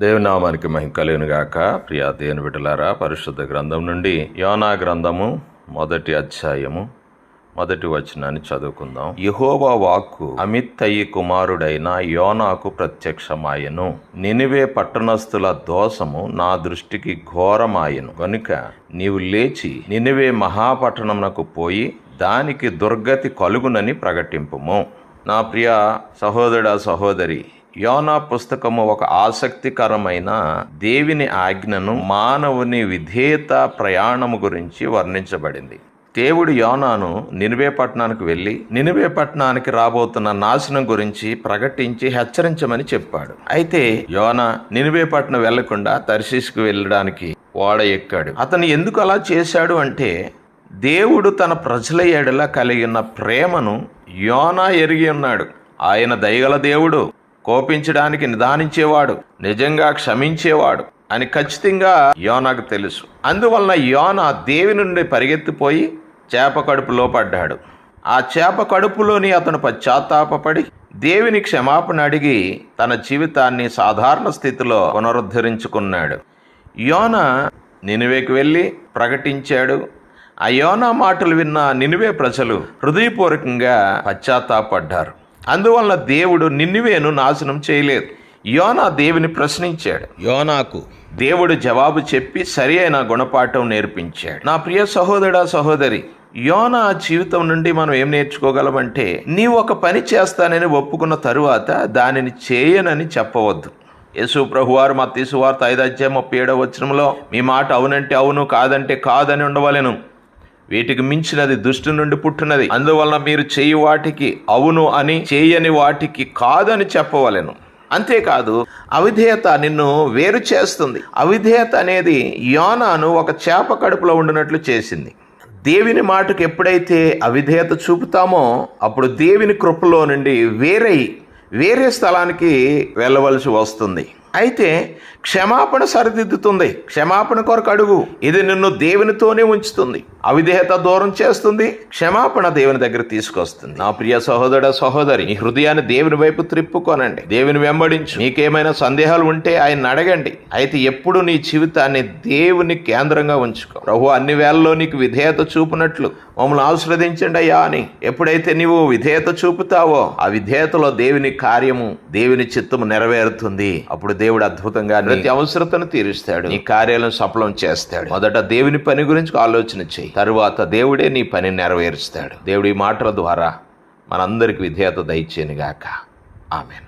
దేవునామానికి మహిమ కలిగినగాక ప్రియా దేవుని బిడ్డలారా పరిశుద్ధ గ్రంథం నుండి యోనా గ్రంథము మొదటి అధ్యాయము మొదటి వచనాన్ని చదువుకుందాం. యహోవా వాక్కు అమిత్తయి కుమారుడైన యోనాకు ప్రత్యక్షమాయను. నినివే పట్టణస్థుల దోషము నా దృష్టికి ఘోరమాయను. కనుక నీవు లేచి నినివే మహాపట్టణమునకు పోయి దానికి దుర్గతి కలుగునని ప్రకటింపుము. నా ప్రియ సహోదర సహోదరి యోనా పుస్తకము ఒక ఆసక్తికరమైన దేవుని ఆజ్ఞను మానవుని విధేయత ప్రయాణము గురించి వర్ణించబడింది. దేవుడు యోనాను నినివే పట్టణానికి వెళ్ళి నినివే పట్టణానికి రాబోతున్న నాశనం గురించి ప్రకటించి హెచ్చరించమని చెప్పాడు. అయితే యోనా నినివే పట్టణం వెళ్ళకుండా తర్శీస్కు వెళ్ళడానికి ఓడ ఎక్కాడు. అతను ఎందుకు అలా చేశాడు అంటే దేవుడు తన ప్రజల ఎడల కలిగిన ప్రేమను యోనా ఎరిగి ఉన్నాడు. ఆయన దయగల దేవుడు. కోపించడానికి నిదానించేవాడు నిజంగా క్షమించేవాడు అని ఖచ్చితంగా యోనాకు తెలుసు. అందువలన యోన దేవి నుండి పరిగెత్తిపోయి చేప కడుపులో పడ్డాడు. ఆ చేప కడుపులోని అతను పశ్చాత్తాపపడి దేవిని క్షమాపణ అడిగి తన జీవితాన్ని సాధారణ స్థితిలో పునరుద్ధరించుకున్నాడు. యోన నినువేకి వెళ్ళి ప్రకటించాడు. ఆ యోనా మాటలు విన్న నినువే ప్రజలు హృదయపూర్వకంగా పశ్చాత్తాపడ్డారు. అందువలన దేవుడు నిన్నివేను నాశనం చేయలేదు. యోనా దేవుని ప్రశ్నించాడు. యోనాకు దేవుడు జవాబు చెప్పి సరి అయిన గుణపాఠం నేర్పించాడు. నా ప్రియ సహోదరా సహోదరి యోనా జీవితం నుండి మనం ఏం నేర్చుకోగలమంటే నీవు ఒక పని చేస్తానని ఒప్పుకున్న తరువాత దానిని చేయనని చెప్పవద్దు. యేసు ప్రభువారు మా తీసువార్త ఐదు అధ్యాయం ముప్పై ఏడవ వచనంలో మీ మాట అవునంటే అవును కాదంటే కాదని ఉండవలెను. వీటికి మించినది దుష్టి నుండి పుట్టినది. అందువలన మీరు చేయి వాటికి అవును అని చేయని వాటికి కాదని చెప్పవలెను. అంతేకాదు అవిధేయత నిన్ను వేరు చేస్తుంది. అవిధేయత అనేది యోనాను ఒక చేప కడుపులో ఉండినట్లు చేసింది. దేవుని మాటకు ఎప్పుడైతే అవిధేయత చూపుతామో అప్పుడు దేవుని కృపలో నుండి వేరై వేరే స్థలానికి వెళ్ళవలసి వస్తుంది. అయితే క్షమాపణ సరిదిద్దుతుంది. క్షమాపణ కొరకు అడుగు. ఇది నిన్ను దేవునితోనే ఉంచుతుంది. అవిధేయత దూరం చేస్తుంది. క్షమాపణ దేవుని దగ్గర తీసుకొస్తుంది. నా ప్రియ సహోదర సహోదరి నీ హృదయాన్ని దేవుని వైపు త్రిప్పుకోనండి. దేవుని వెంబడించు. నీకేమైనా సందేహాలు ఉంటే ఆయన అడగండి. అయితే ఎప్పుడు నీ జీవితాన్ని దేవుని కేంద్రంగా ఉంచుకో. ప్రభు అన్ని వేళల్లో నీకు విధేయత చూపునట్లు. మమ్మల్ని ఆశ్రదించండి అయ్యా అని. ఎప్పుడైతే నీవు విధేయత చూపుతావో ఆ విధేయతలో దేవుని కార్యము దేవుని చిత్తము నెరవేరుతుంది. అప్పుడు దేవుడు అద్భుతంగా ప్రతి అవసరతను తీరుస్తాడు. నీ కార్యాలను సఫలం చేస్తాడు. మొదట దేవుని పని గురించి ఆలోచన చేయి. తరువాత దేవుడే నీ పని నెరవేరుస్తాడు. దేవుడి మాటల ద్వారా మనందరికి విధేయత దయచేయను గాక ఆమెన్.